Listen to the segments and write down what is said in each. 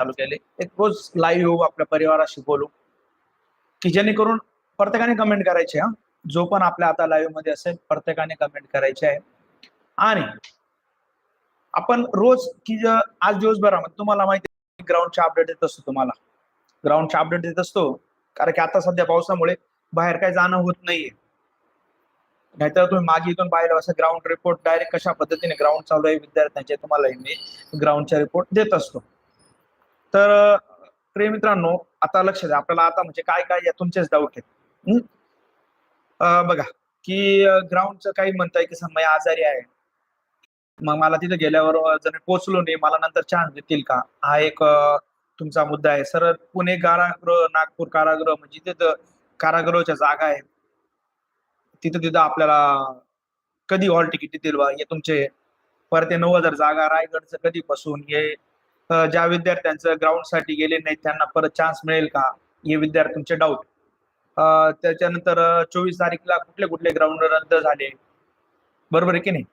चालू केले एक रोज लाईव्ह येऊ आपल्या परिवाराशी बोलू. की जेणेकरून प्रत्येकाने कमेंट करायचे हा. जो पण आपल्या आता लाईव्हमध्ये असेल प्रत्येकाने कमेंट करायचे आहे. आणि आपण रोज की आज दिवसभरामध्ये तुम्हाला माहिती ग्राउंडचे अपडेट देत असतो तुम्हाला. ग्राउंडचे अपडेट देत असतो कारण की आता सध्या पावसामुळे बाहेर काही जाणं होत नाहीये. नाहीतर तुम्ही मागे इथून पाहिलं असं ग्राउंड रिपोर्ट डायरेक्ट कशा पद्धतीने ग्राउंड चालू आहे विद्यार्थ्यांचे तुम्हाला मी ग्राउंडचा रिपोर्ट देत असतो. तर प्रिय मित्रांनो आता लक्ष द्या. आपल्याला आता म्हणजे काय काय या तुमचेच डाऊट आहेत. बघा की ग्राउंडचं काही म्हणताय की समय आजारी आहे. मग मला तिथे गेल्यावर जर पोचलो नाही मला नंतर चान्स देतील का? हा एक तुमचा मुद्दा आहे. सर पुणे कारागृह नागपूर कारागृह म्हणजे तिथं कारागृहाच्या जागा आहे तिथं तिथं आपल्याला कधी हॉल तिकीट देतील बा? हे तुमचे परत ते नऊ हजार जागा रायगडचं कधीपासून? हे ज्या विद्यार्थ्यांचं ग्राउंडसाठी गेले नाही त्यांना परत चान्स मिळेल का? हे विद्यार्थ्यांचे डाऊट त्याच्यानंतर चोवीस तारीखला कुठले कुठले ग्राउंड रद्द झाले? बरोबर आहे की नाही?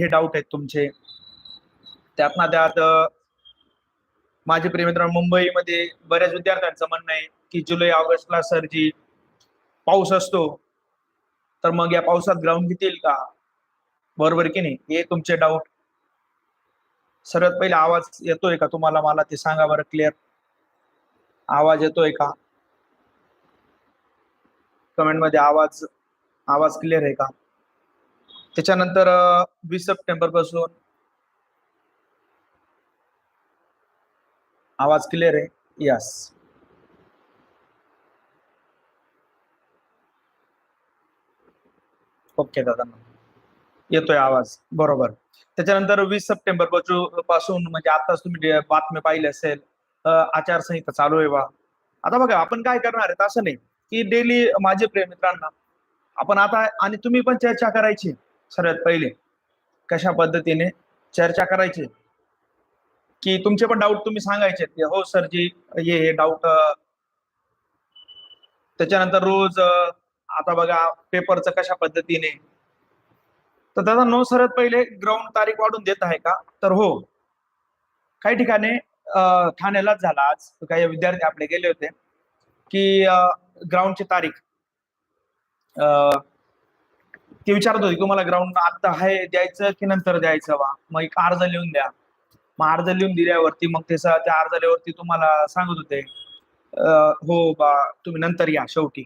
हे डाऊट आहेत तुमचे. त्यातना त्यात माझे प्रेमित्र मुंबईमध्ये बऱ्याच विद्यार्थ्यांचं म्हणणं आहे की जुलै ऑगस्टला सर जी पाऊस असतो तर मग या पावसात ग्राउंड घेतील का? बरोबर की नाही? हे तुमचे डाऊट सर्वात पहिले आवाज येतोय का तुम्हाला मला ते सांगा बरं क्लिअर आवाज येतोय का? कमेंटमध्ये आवाज आवाज क्लिअर आहे का? त्याच्यानंतर वीस सप्टेंबरपासून आवाज क्लिअर आहे. यस ओके दादा. येतोय आवाज. बरोबर. त्याच्यानंतर वीस सप्टेंबरपासून म्हणजे आताच तुम्ही बातम्या बातमी पाहिली असेल आचारसंहिता चालू आहे बा. आता बघा आपण काय करणार आहेत असं नाही की डेली माझे प्रेम मित्रांना आपण आता आणि तुम्ही पण चर्चा करायची सर्वात पहिले. कशा पद्धतीने चर्चा करायची? की तुमचे पण डाऊट तुम्ही सांगायचे की हो सर जी हे हे डाऊट त्याच्यानंतर रोज आता बघा पेपरचं कशा पद्धतीने तर दादा नो सरत पहिले ग्राउंड तारीख वाढून देत आहे का? तर हो. काही ठिकाणी ठाण्यालाच झाला आज. काही विद्यार्थी आपले गेले होते की ग्राउंडची तारीख. अ, ते विचारत होते तुम्हाला ग्राउंड आता आहे द्यायचं की नंतर द्यायचं बा? मग एक अर्ज लिहून द्या. मग अर्ज लिहून दिल्यावरती मग ते त्या अर्ज तुम्हाला सांगत होते हो बा तुम्ही नंतर या शेवटी.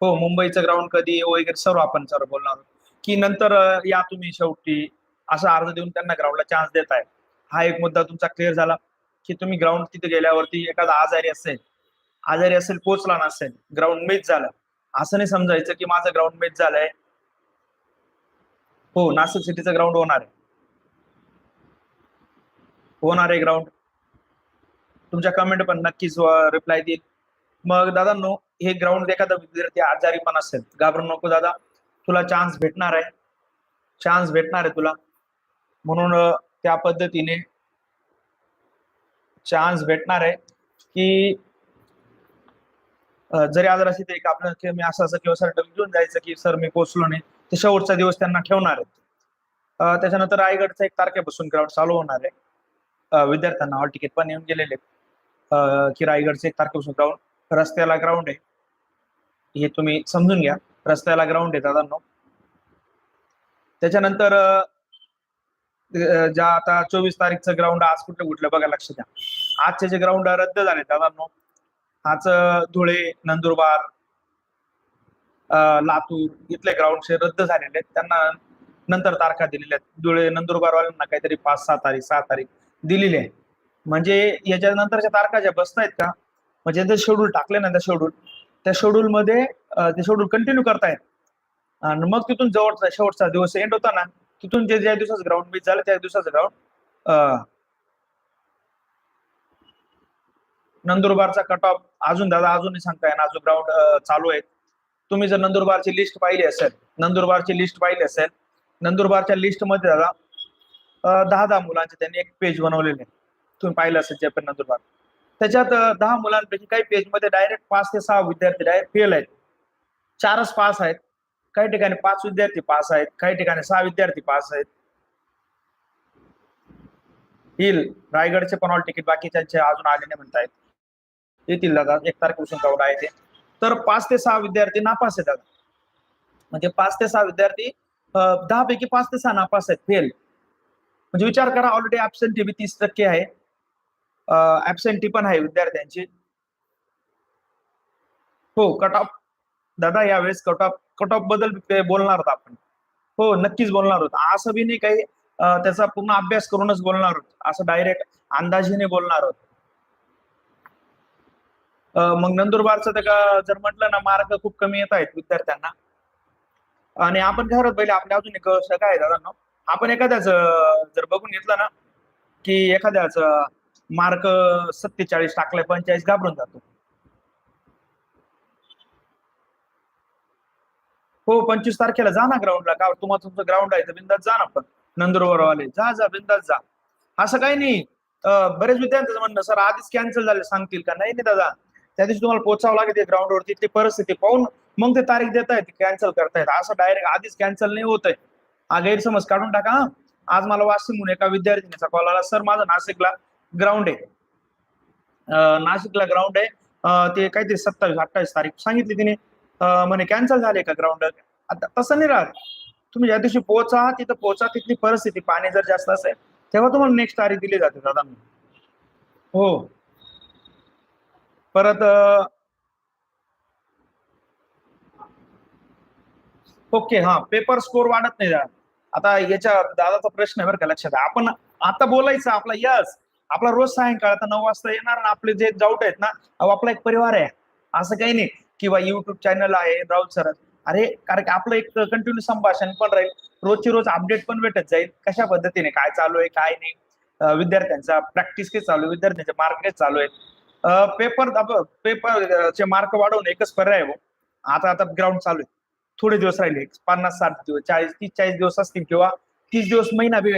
हो मुंबईचं ग्राउंड कधी वगैरे सर्व आपण सर्व बोलणार की नंतर या तुम्ही शेवटी असा अर्ज देऊन त्यांना ग्राउंडला चान्स देत आहे हा एक मुद्दा तुमचा क्लिअर झाला की तुम्ही ग्राउंड तिथे गेल्यावरती एखादा आजारी असेल आजारी असेल पोचला नसेल ग्राउंड मिस झालं. असं नाही समजायचं की माझं ग्राउंड मिस झालंय. हो नाशिक सिटीचं ग्राउंड होणार आहे. होणार आहे ग्राउंड तुमच्या कमेंट पण नक्कीच रिप्लाय देईल. मग दादा नो हे ग्राउंड एखादा विद्यार्थी आजारी पण असेल घाबरू नको दादा. तुला चान्स भेटणार आहे. चान्स भेटणार आहे तुला. म्हणून त्या पद्धतीने चान्स भेटणार आहे की जरी आजार असेल तरी आपलं की मी असं असं किंवा सर घेऊन जायचं की सर मी पोहोचलो नाही. ते शेवटचा दिवस त्यांना ठेवणार आहेत. त्याच्यानंतर रायगडचा एक तारखेपासून ग्राउंड चालू होणार आहे. विद्यार्थ्यांना हॉल तिकीट पण येऊन गेलेले की रायगडचे एक तारखेपासून ग्राउंड रस्त्याला ग्राउंड आहे. हे तुम्ही समजून घ्या. रस्त्याला ग्राउंड आहे दादांनो. त्याच्यानंतर ज्या आता चोवीस तारीखचं ग्राउंड आज कुठलं कुठलं बघा लक्ष द्या. आजचे जे ग्राउंड रद्द झाले दादांनो आज धुळे नंदुरबार लातूर इथले ग्राउंडचे रद्द झालेले आहेत. त्यांना नंतर तारखा दिलेल्या आहेत. धुळे नंदुरबार वाल्यांना काहीतरी पाच सहा तारीख सहा तारीख दिलेली आहे. म्हणजे याच्या नंतरच्या तारखा ज्या बसतायत का म्हणजे शेड्यूल टाकले ना त्या शेड्यूल त्या शेड्यूल मध्ये ते शेड्यूल कंटिन्यू करतायत. आणि मग तिथून जवळचा शेवटचा दिवस एंड होता ना तिथून जे ज्या दिवसाचं ग्राउंड मिस झालं त्या दिवसाचं ग्राउंड नंदुरबारचा कट ऑफ अजून दादा अजूनही सांगताय ना अजून ग्राउंड चालू आहे तुम्ही जर नंदुरबारची लिस्ट पाहिली असेल नंदुरबारची लिस्ट पाहिली असेल नंदुरबारच्या लिस्टमध्ये दादा दहा दहा मुलांचे त्यांनी एक पेज बनवलेले. आहे. तुम्ही पाहिलं असेल जे पण नंदुरबार. त्याच्यात दहा मुलांपैकी काही पेजमध्ये डायरेक्ट पाच ते सहा विद्यार्थी डायरेक्ट फेल आहेत. चारच पास आहेत. काही ठिकाणी पाच विद्यार्थी पास आहेत. काही ठिकाणी सहा विद्यार्थी पास आहेत. येईल. रायगडचे पण ऑल तिकीट बाकीच्यांचे अजून आले नाही म्हणतायत. येतील दादा. एक तारखेपासून तेवढा आहे ते. तर पाच ते सहा विद्यार्थी नापास आहेत दादा म्हणजे पाच ते सहा विद्यार्थी दहा पैकी पाच ते सहा नापास आहेत. फेल म्हणजे विचार करा ऑलरेडी ऍबसेंट बी तीस टक्के आहे. ऍबसेंटी पण आहे विद्यार्थ्यांची. हो कट ऑफ दादा यावेळेस कट ऑफ कट ऑफबद्दल ते बोलणार आहोत आपण. हो नक्कीच बोलणार आहोत. असं बी नाही काही त्याचा पूर्ण अभ्यास करूनच बोलणार आहोत. असं डायरेक्ट अंदाजीने बोलणार आहोत. मग नंदुरबारचं तर जर म्हटलं ना मार्क खूप कमी येत आहेत विद्यार्थ्यांना. आणि आपण काय पहिले आपल्या अजून एक काय आहे दादा आपण एखाद्याच जर बघून घेतलं ना की एखाद्याच मार्क सत्तेचाळीस टाकलाय पंचेचाळीस घाबरून जातो. हो पंचवीस तारखेला जा ना ग्राउंडला का तुम्हाला तुमचं ग्राउंड आहे तर बिंदास जा ना पण. नंदुरबार वाले जा जा बिंदात जा. असं काही नाही. बरेच विद्यार्थ्यांचं म्हणणं सर आधीच कॅन्सल झाले. सांगतील का? नाही नाही दादा. त्या दिवशी तुम्हाला पोचावं लागेल ग्राउंडवरती ती परिस्थिती पाहून मग ते तारीख देत आहेत कॅन्सल करतायत. असं डायरेक्ट आधीच कॅन्सल नाही होत आहे हा गैरसमज काढून टाका आज मला वाशिमहून एका विद्यार्थिनीचा कॉल आला. सर माझं नाशिकला ग्राउंड आहे. नाशिकला ग्राउंड आहे. ते काहीतरी सत्तावीस अठ्ठावीस तारीख सांगितली तिने. म्हणे कॅन्सल झाले का ग्राउंड? आता तसं नाही राहत. तुम्ही ज्या दिवशी पोहोचा तिथं पोहोचा तिथली परिस्थिती पाणी जर जास्त असेल तेव्हा तुम्हाला नेक्स्ट तारीख दिली जाते दादा. हो. परत ओके हा पेपर स्कोर वाढत नाही दादा आता याच्या दादाचा प्रश्न आहे बरं का लक्षात. आपण आता बोलायचं आपला यस आपला रोज सायंकाळ आता नऊ वाजता येणार आपले जे जाऊट आहेत ना अहो आपला एक परिवार आहे. असं काही नाही किंवा युट्यूब चॅनल आहे राहुल सर. अरे कारण की आपलं एक कंटिन्यू संभाषण पण राहील. रोजची रोज अपडेट पण भेटत जाईल. कशा पद्धतीने? काय चालू आहे काय नाही? विद्यार्थ्यांचा प्रॅक्टिस काय चालू आहे? विद्यार्थ्यांचे मार्क काय चालू आहेत? पेपर पेपर चे मार्क वाढवणे एकच पर्याय आहे भाऊ. आता आता ग्राउंड चालू आहे. थोडे दिवस राहिले पन्नास साठ दिवस चाळीस तीस चाळीस दिवस असतील किंवा तीस दिवस महिना बी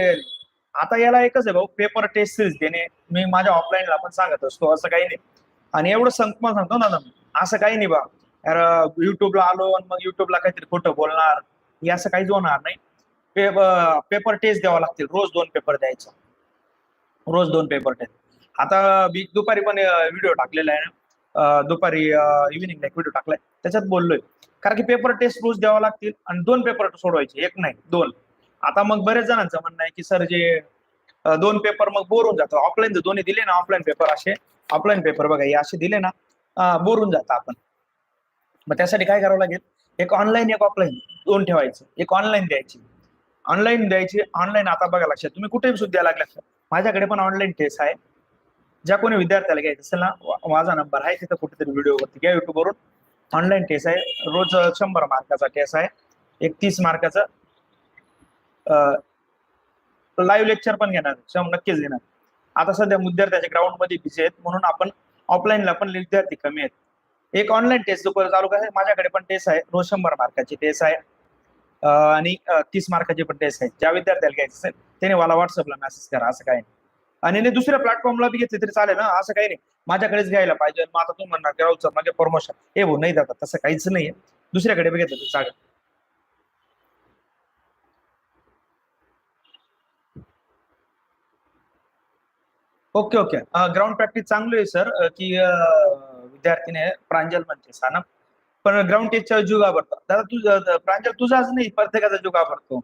आता याला एकच आहे भाऊ पेपर टेस्ट सिरीज देणे मी माझ्या ऑफलाईनला पण सांगत असतो असं काही नाही. आणि एवढं सांग सांगतो ना मी, असं काही नाही बा. यार युट्यूबला आलो आणि मग युट्यूबला काहीतरी खोटं बोलणार. हे असं काहीच होणार नाही. पेपर टेस्ट द्यावा लागतील. रोज दोन पेपर द्यायचा. रोज दोन पेपर टेस्ट आता मी दुपारी पण व्हिडिओ टाकलेला आहे ना. दुपारी इव्हिनिंगला एक व्हिडिओ टाकलाय. त्याच्यात बोललोय. कारण की पेपर टेस्ट रोज द्यावा लागतील आणि दोन पेपर सोडवायचे. एक नाही दोन. आता मग बरेच जणांचं म्हणणं आहे की सर जे दोन पेपर मग बोरून जातो. ऑफलाईन दोन्ही दिले ना ऑफलाईन पेपर असे ऑफलाईन पेपर बघा हे असे दिले ना बोरून जातं आपण. मग त्यासाठी काय करावं लागेल? एक ऑनलाईन एक ऑफलाईन दोन ठेवायचं. एक ऑनलाईन द्यायची. ऑनलाईन द्यायची ऑनलाईन आता बघा लक्षात. तुम्ही कुठेही सुद्धा द्यायला लागला माझ्याकडे पण ऑनलाईन टेस्ट आहे. ज्या कोणी विद्यार्थ्याला घ्यायचं असेल ना माझा नंबर आहे. तिथं कुठेतरी व्हिडिओवरती घ्या युट्यूबवरून ऑनलाईन टेस्ट आहे. रोज शंभर मार्काचा टेस्ट आहे. एक तीस मार्काचा लाईव्ह लेक्चर पण घेणार नक्कीच घेणार. आता सध्या विद्यार्थ्याच्या ग्राउंडमध्ये बिझी आहेत म्हणून आपण ऑफलाईनला पण विद्यार्थी कमी आहेत. एक ऑनलाईन टेस्ट जो चालू आहे माझ्याकडे पण टेस्ट आहे रोज शंभर मार्काची टेस्ट आहे. आणि तीस मार्काची पण टेस्ट आहे. ज्या विद्यार्थ्याला घ्यायचं असेल त्याने मला व्हॉट्सअपला मेसेज करा असं काही नाही. आणि नाही दुसऱ्या प्लॅटफॉर्मला बी घेतले तरी चालेल ना असं काही नाही. माझ्याकडेच घ्यायला पाहिजे मग आता तू म्हणणार की राहुल सर प्रमोशन हे भाऊ नाही जातात तसं काहीच नाहीये. दुसऱ्याकडे बी घेतलं तरी चालेल. Okay okay. ग्राउंड प्रॅक्टिस चांगली आहे सर की विद्यार्थीने प्रांजल म्हणते सानप पण ग्राउंड टेस्टच्या जीव घाबरतो दादा तुझं प्रांजल तुझाच नाही प्रत्येकाचा जीव घाबरतो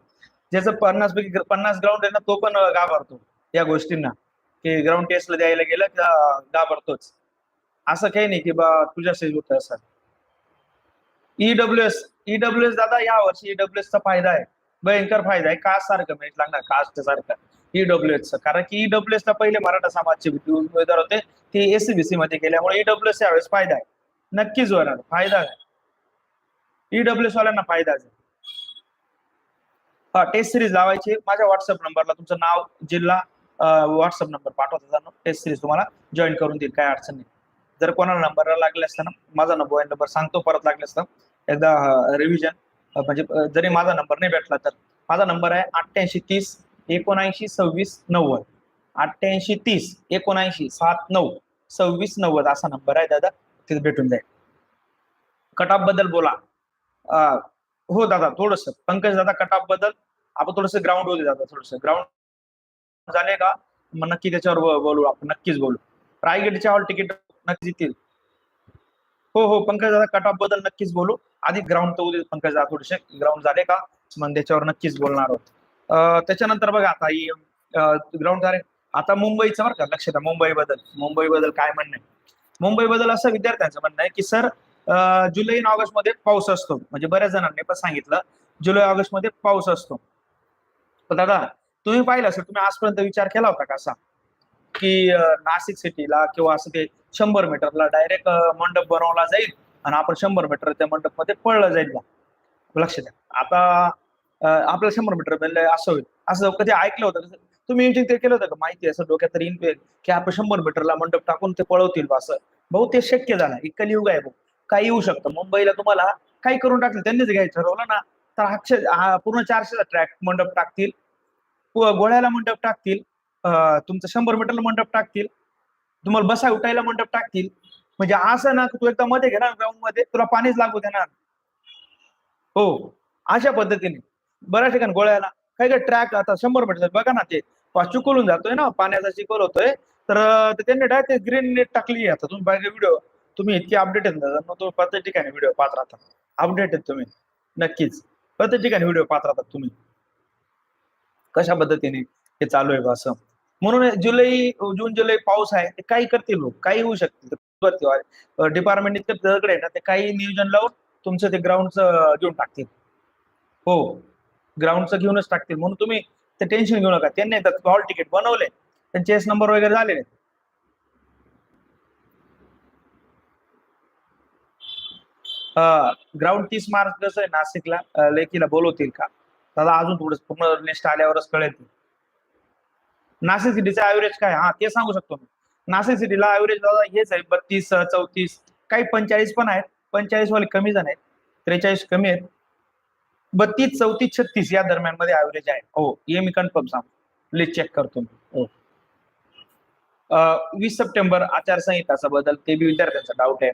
ज्याचं पन्नास पैकी पन्नास ग्राउंड आहे ना तो पण घाबरतो या गोष्टींना. की ग्राउंड टेस्टला द्यायला गेलं का घाबरतोच. असं काही नाही की बा तुझ्या होतं असं. ईडब्ल्यू एस ईडब्ल्यू एस दादा या वर्षी ईडब्ल्यू चा फायदा आहे. भयंकर फायदा आहे. कास्ट सारखं म्हणजे लागणार कास्ट सारखं. ईडब्ल्यू एस कारण की ईडब्ल्यू एस ला पहिले मराठा समाजचे उमेदवार होते ते एससीबीसी मध्ये गेल्यामुळे ईडब्ल्यू एस यावेळेस फायदा आहे. नक्कीच होणार फायदा आहे. ईडब्ल्यू एस वाल्यांना फायदा आहे. हा टेस्ट सिरीज लावायची. माझ्या व्हॉट्सअप नंबरला तुमचं नाव जिल्हा व्हॉट्सअप नंबर पाठवता टेस्ट सिरीज तुम्हाला जॉईन करून देईल काय अडचण नाही. जर कोणाला नंबर लागले असताना माझा नंबर नंबर सांगतो परत लागले असता. एकदा रिव्हिजन म्हणजे जरी माझा नंबर नाही भेटला तर. माझा नंबर आहे अठ्ठ्याऐंशी तीस एकोणऐंशी सव्वीस नव्वद. अठ्ठ्याऐंशी तीस. एकोणऐंशी सात नऊ. सव्वीस नव्वद असा नंबर आहे दादा. तिथे भेटून जाईल. कटापबद्दल बोला. आ, हो दादा थोडस. पंकज दादा कटापबद्दल. आपण थोडस ग्राउंड वर दादा थोडस. ग्राउंड झाले का? मग नक्की त्याच्यावर बोलू आपण. नक्कीच बोलू. रायगडच्या हॉल तिकीट नक्कीच येतील हो हो. पंकज दादा कटापबद्दल नक्कीच बोलू. आधी ग्राउंड तर उद्या पंकज दादा थोडेसे ग्राउंड झाले का? मग त्याच्यावर नक्कीच बोलणार आहोत. त्याच्यानंतर बघा आता ग्राउंड झाले आता मुंबईचं बरं का लक्षात मुंबई बद्दल मुंबई बद्दल काय म्हणणं आहे? मुंबई बद्दल असं विद्यार्थ्यांचं म्हणणं आहे की सर जुलै आणि ऑगस्टमध्ये पाऊस असतो. म्हणजे बऱ्याच जणांनी पण सांगितलं जुलै ऑगस्टमध्ये पाऊस असतो. पण दादा तुम्ही पाहिलं असेल तुम्ही आजपर्यंत विचार केला होता का असा? की नाशिक सिटीला किंवा असं ते शंभर मीटरला डायरेक्ट मंडप बनवला जाईल आणि आपण शंभर मीटर त्या मंडपमध्ये पळलं जाईल लक्ष द्या. आता आपल्याला शंभर मीटर बनलंय असं होईल. असं कधी ऐकलं होतं तुम्ही इमेजिंग ते केलं होतं का? माहिती असं डोक्यात तरी येईल की आपण शंभर मीटरला मंडप टाकून ते पळवतील असं. भाऊ ते शक्य झालं. एक युग आहे भाऊ. काही येऊ शकतं. मुंबईला तुम्हाला काही करून टाकलं त्यांनीच घ्यायचं. ठरवलं ना तर आठशे पूर्ण चारशेचा ट्रॅक मंडप टाकतील. गोळ्याला मंडप टाकतील. तुमचं शंभर मीटरला मंडप टाकतील. तुम्हाला बसा उठायला मंडप टाकतील. म्हणजे असं ना तू एकदा मध्ये घे ना ग्राउंडमध्ये. तुला पाणीच लागू देणार. हो अशा पद्धतीने. बऱ्याच ठिकाणी गोळ्याला. काही काही ट्रॅक आता शंभर मीटर बघा ना ते. पा- जातोय ना. पाण्याचा चिखल होतोय. तर त्यांनी डायरेक्ट ग्रीन नेट टाकली आहे आता. तुम्ही व्हिडिओ तुम्ही इतके अपडेट आहेत ना. तुम्ही प्रत्येक ठिकाणी व्हिडिओ पाहत राहता. अपडेट आहेत तुम्ही. नक्कीच. प्रत्येक ठिकाणी व्हिडिओ पाहत राहतात तुम्ही. कशा पद्धतीने हे चालू आहे बा असं? म्हणून जुलै जून जुलै पाऊस आहे. ते काही करतील लोक. काही होऊ शकतील. डिपार्टमेंट इतकं दगड आहे ना ते काही नियोजन लावून तुमचं ते ग्राउंडचं घेऊन टाकतील. हो. ग्राउंडचं घेऊनच टाकतील. म्हणून तुम्ही ते टेन्शन घेऊ नका. त्यांनी हॉल तिकीट बनवले. त्यांचे एस नंबर वगैरे झालेले. ग्राउंड तीस मार्च कसं आहे नाशिकला? लेखीला बोलवतील का? दादा अजून थोडं पूर्ण लिस्ट आल्यावरच कळेल नाशिक सिटीचा ऍव्हरेज काय? हा ते सांगू शकतो मी. नाशिक सिटीला ऍव्हरेज दादा हेच आहे. बत्तीस चौतीस काही पंचेचाळीस पण आहेत. पंचेचाळीस वाले कमी जण आहेत. त्रेचाळीस कमी आहेत. बत्तीस चौतीस छत्तीस या दरम्यानमध्ये ऍव्हरेज आहे. हो हे मी कन्फर्म सांगतो. लिस्ट चेक करतो मी. हो. वीस सप्टेंबर आचारसंहिताचा बदल ते बी विद्यार्थ्यांचा डाऊट आहे.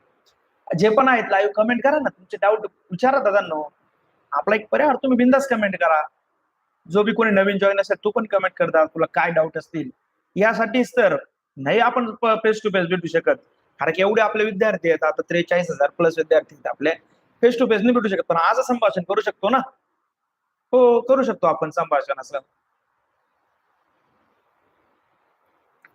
जे पण आहेत लाईव्ह कमेंट करा ना. तुमचे डाऊट विचारा दादांनो. आपला एक पर्याय तुम्ही बिंदास कमेंट करा. जो बी कोणी नवीन जॉईन असेल तू पण कमेंट करता. तुला काय डाऊट असतील? यासाठीच तर नाही आपण फेस टू फेस भेटू शकत. कारण की एवढे आपले विद्यार्थी आहेत. आता त्रेचाळीस हजार प्लस विद्यार्थी आहेत आपले. फेस टू फेस नाही भेटू शकत पण आज संभाषण करू शकतो ना? हो करू शकतो आपण संभाषण असं.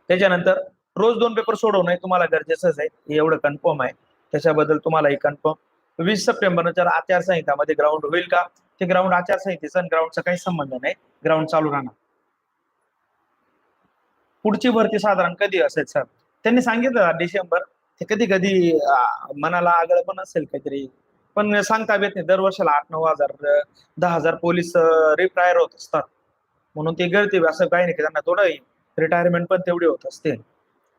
त्याच्यानंतर रोज दोन पेपर सोडवणं तुम्हाला गरजेचंच आहे एवढं कन्फर्म आहे. त्याच्याबद्दल तुम्हाला कन्फर्म वीस सप्टेंबर नंतर आचारसंहितामध्ये ग्राउंड होईल का? ते ग्राउंड आचारसंहितेचा ग्राउंडचा काही संबंध नाही. ग्राउंड चालू राहणार. पुढची भरती साधारण कधी असेल सर त्यांनी सांगितलं डिसेंबर. ते कधी कधी मनाला आगळ पण असेल काहीतरी. पण सांगता येत नाही. दरवर्षाला आठ नऊ हजार दहा हजार पोलीस रिटायर होत असतात. म्हणून ते गळते असं काही नाही की त्यांना थोडं रिटायरमेंट पण तेवढी होत असते.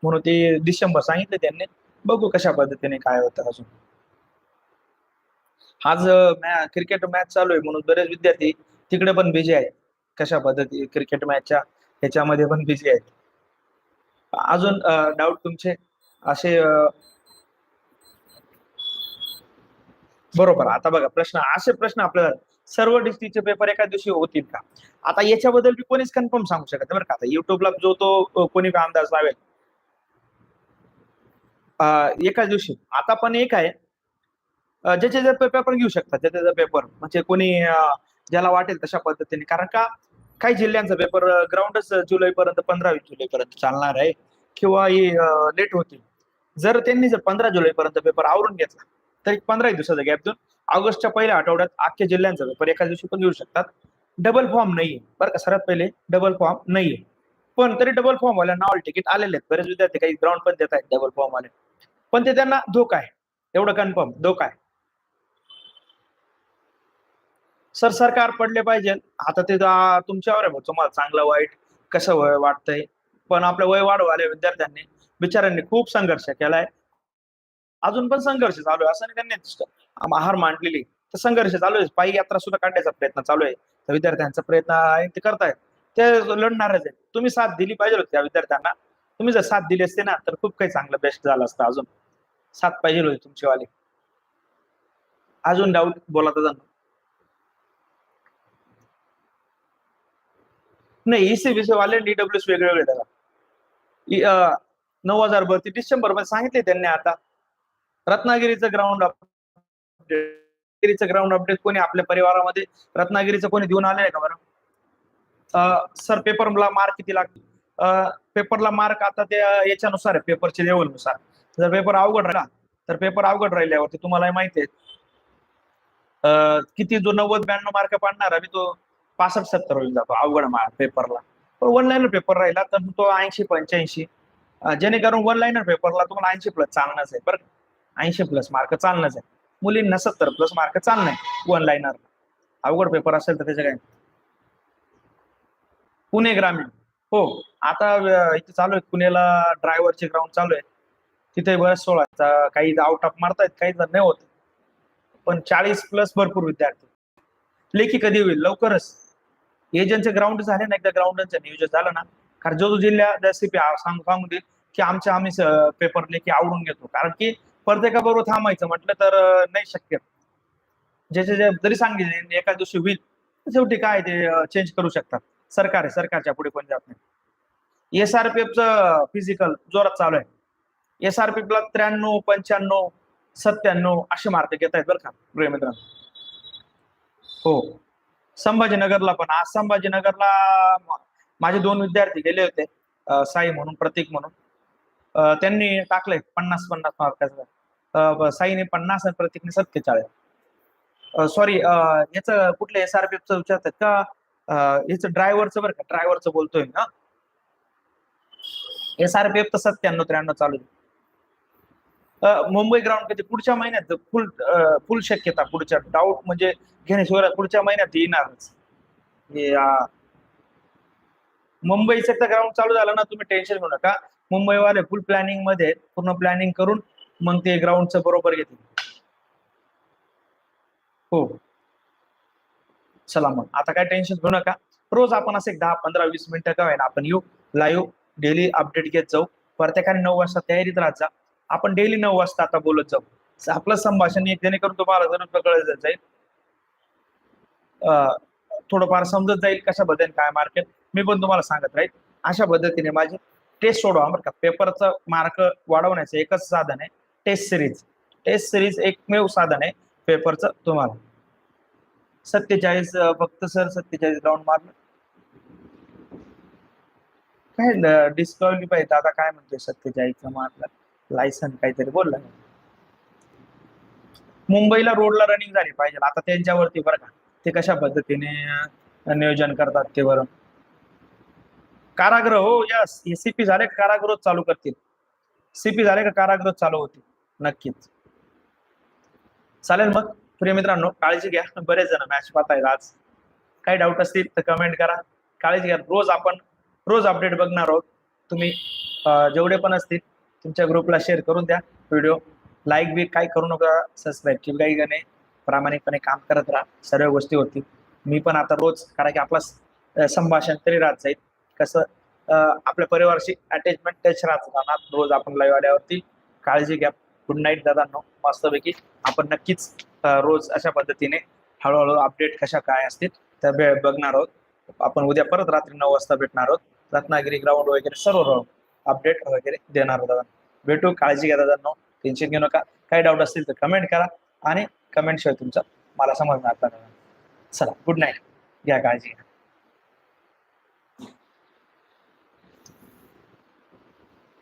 म्हणून ते डिसेंबर सांगितले त्यांनी. बघू कशा पद्धतीने काय होतं अजून. आज क्रिकेट मॅच चालू आहे म्हणून बरेच विद्यार्थी तिकडे पण बिझी आहेत. कशा पद्धती क्रिकेट मॅचच्या ह्याच्यामध्ये पण बिझी आहेत. अजून डाऊट तुमचे? असे बरोबर. आता बघा प्रश्न असे प्रश्न आपल्याला सर्व डिस्ट्रिक्टचे पेपर एका दिवशी होतील का? आता याच्याबद्दल मी कोणीच कन्फर्म सांगू शकत बरं का. आता युट्यूबला जो तो कोणी अंदाज लावेल. एका एकाच दिवशी. आता पण एक आहे. ज्याचे जर पेपर घेऊ शकतात ज्याचे जर पेपर. म्हणजे कोणी ज्याला वाटेल तशा पद्धतीने. कारण का काही जिल्ह्यांचा पेपर ग्राउंडच जुलै पर्यंत पंधरा वीस जुलै पर्यंत चालणार आहे. किंवा लेट होतील. जर त्यांनी जर पंधरा जुलै पर्यंत पेपर आवरून घेतला तर एक पंधरा दिवसाचा गॅप देऊन ऑगस्टच्या पहिल्या आठवड्यात अख्ख्या जिल्ह्यांचा पेपर एका दिवशी पण घेऊ शकतात. डबल फॉर्म नाहीये. बरं का सर्वात पहिले डबल फॉर्म नाहीये. पण तरी डबल फॉर्म वाल्या ऑल तिकीट आलेले आहेत. बरेच विद्यार्थी काही ग्राउंड पण देत आहेत डबल फॉर्म वाले. पण ते त्यांना धोका आहे. एवढं कन्फर्म धोका आहे. सर सरकार पडले पाहिजे. आता ते तुमच्यावर आहे तुम्हाला चांगलं वाईट कसं वय वाटतंय? पण आपलं वय वाढवाले विद्यार्थ्यांनी. बिचाऱ्यांनी खूप संघर्ष केलाय. अजून पण संघर्ष चालू आहे असं नाही त्यांनी दिसतं आहार मांडलेली. तर संघर्ष चालू आहे. पायी यात्रा सुद्धा काढण्याचा प्रयत्न चालू आहे. तर विद्यार्थ्यांचा प्रयत्न आहे ते करतायत. ते लढणारच आहे तुम्ही साथ दिली पाहिजे होती त्या विद्यार्थ्यांना. तुम्ही जर साथ दिली असते ना तर खूप काही चांगलं बेस्ट झालं असतं अजून. साथ पाहिजे होती तुमचीवाली. अजून डाऊट बोला तर नाही ईसीबीसी वाले डब्ल्यूएस वेगळे वेगळे त्याला नऊ हजार भरती डिसेंबरमध्ये सांगितले त्यांनी आता. रत्नागिरीचं ग्राउंड रत्नागिरीचं ग्राउंड अपडेट कोणी आपल्या परिवारामध्ये? रत्नागिरीचं कोणी देऊन आले का बरं? सर पेपरला मार्क किती लागतो पेपरला मार्क आता ते याच्यानुसार आहे पेपरच्या लेवलनुसार जर पेपर अवघड राहिला तर पेपर अवघड राहिल्यावरती तुम्हाला माहिती आहे. किती जो नव्वद ब्याण्णव मार्क पाडणार मी तो पासष्ट सत्तर होईल जातो अवघड पेपरला वन लाईनर पेपर राहिला तर तो ऐंशी पंच्याऐंशी. जेणेकरून वन लाईनर पेपरला तुम्हाला ऐंशी प्लस चांगलाच आहे बरं ऐंशी प्लस मार्क चालणंच आहे. मुलींना सत्तर प्लस मार्क चालणं आहे वन लाईनर अवघड पेपर असेल तर त्याचं काय? पुणे ग्रामीण. हो आता इथे चालू आहे. पुण्याला ड्रायव्हरचे ग्राउंड चालू आहे. तिथे बऱ्याच सोळा काही आउट ऑफ मारतायत काही जण नाही होत. पण चाळीस प्लस भरपूर विद्यार्थी. लेखी कधी होईल? लवकरच. एजंटचे ग्राउंड झाले ना एकदा ग्राउंडचं नियोजन झालं ना कारण जो जो जिल्हा रेसिपी सांगू देईल की आमच्या आम्ही पेपर लेखी आवडून घेतो. कारण की प्रत्येकाबरोबर थांबायचं म्हटलं तर नाही शक्य. ज्याचे जे जरी सांगितले एका दिवशी होईल शेवटी काय ते चेंज करू शकतात. सरकार आहे सरकारच्या पुढे कोण जात नाही. एस आर पी एफचं फिजिकल जोरात चालू आहे. एस आर पी ला त्र्याण्णव पंच्याण्णव सत्त्याण्णव असे मार्क घेत आहेत बरं का गृहमित्रांनो हो. संभाजीनगरला पण आज संभाजीनगरला माझे दोन विद्यार्थी गेले होते साई म्हणून प्रतीक म्हणून. त्यांनी टाकलंय पन्नास पन्नास मार्काचं. साईने पन्नास आणि प्रतीकने सत्तेचाळीस. सॉरी याच कुठलं एस आर पी एफचं विचारतात का? याच याचं ड्रायव्हरचं बरं का? ड्रायव्हरचं बोलतोय ना एस आर पी एफ तर सत्त्याण्णव त्र्याण्णव चालू आहे. मुंबई ग्राउंड कधी पुढच्या महिन्यात फुल फुल शक्यता पुढच्या डाऊट म्हणजे घेण्याशिवाय पुढच्या महिन्यात येणारच. मुंबईचं एकदा ग्राउंड चालू झालं ना तुम्ही टेन्शन घेऊ नका. मुंबईवाले फुल प्लॅनिंगमध्ये पूर्ण प्लॅनिंग करून मग ते ग्राउंडचं बरोबर घेतील. हो. चला मग. आता काय टेन्शन घेऊ नका. रोज आपण असे दहा पंधरा वीस मिनिटं का होईना आपण येऊ लाईव्ह डेली अपडेट घेत जाऊ. प्रत्येकाने नऊ वाजता तयारीत राहत जा. आपण डेली नऊ वाजता आता बोलत जाऊ. आपलं संभाषण एक जेणेकरून तुम्हाला जरूर कळलं जाईल. थोडंफार समजत जाईल कशा बद्दल काय मार्केट मी पण तुम्हाला सांगत राहील. अशा पद्धतीने माझी टेस्ट सोडवा बरं का. पेपरचं मार्क वाढवण्याचं एकच साधन आहे टेस्ट सिरीज टेस्ट सिरीज एकमेव साधन आहे पेपरचं तुम्हाला. सत्तेचाळीस फक्त सर सत्तेचाळीस राऊंड मारलं काय पाहिजे. आता काय म्हणतोय सत्तेचाळीस मारलं लायसन काहीतरी बोलला मुंबईला रोडला रनिंग झाली पाहिजे. आता त्यांच्यावरती बरं का. ते कशा पद्धतीने नियोजन करतात ते बरं कारागृह हो यस सीपी झाले का कारागृह चालू करतील? सीपी झाले का कारागृह चालू होतील? नक्कीच. चालेल मग प्रिय मित्रांनो काळजी घ्या. बरेच जण मॅच पाहतायत आज. काही डाऊट असतील तर कमेंट करा. काळजी घ्या. रोज आपण रोज अपडेट बघणार आहोत. तुम्ही जेवढे पण असतील तुमच्या ग्रुपला शेअर करून द्या व्हिडिओ लाईक बी काय करू नका सबस्क्राईबची काही का नाही. प्रामाणिकपणे काम करत राहा. सर्व गोष्टी होतील. मी पण आता रोज कारण की आपलं संभाषण तरी राहत जाईल. कसं आपल्या परिवाराशी अटॅचमेंट टच राहत राहणार रोज आपण लाईव्ह आल्यावरती काळजी घ्या. गुड नाईट दादांनो. मस्तपैकी आपण नक्कीच रोज अशा पद्धतीने हळूहळू अपडेट कशा काय असतील त्या बघणार आहोत. आपण उद्या परत रात्री नऊ वाजता भेटणार आहोत. रत्नागिरी ग्राउंड वगैरे सर्व अपडेट वगैरे देणार आहोत दादा भेटू. काळजी घ्या दादांनो. टेन्शन घेऊ नका. काही डाऊट असतील तर कमेंट करा आणि कमेंट शिवाय तुमचा मला समजणार दादा चला गुड नाईट घ्या काळजी घ्या.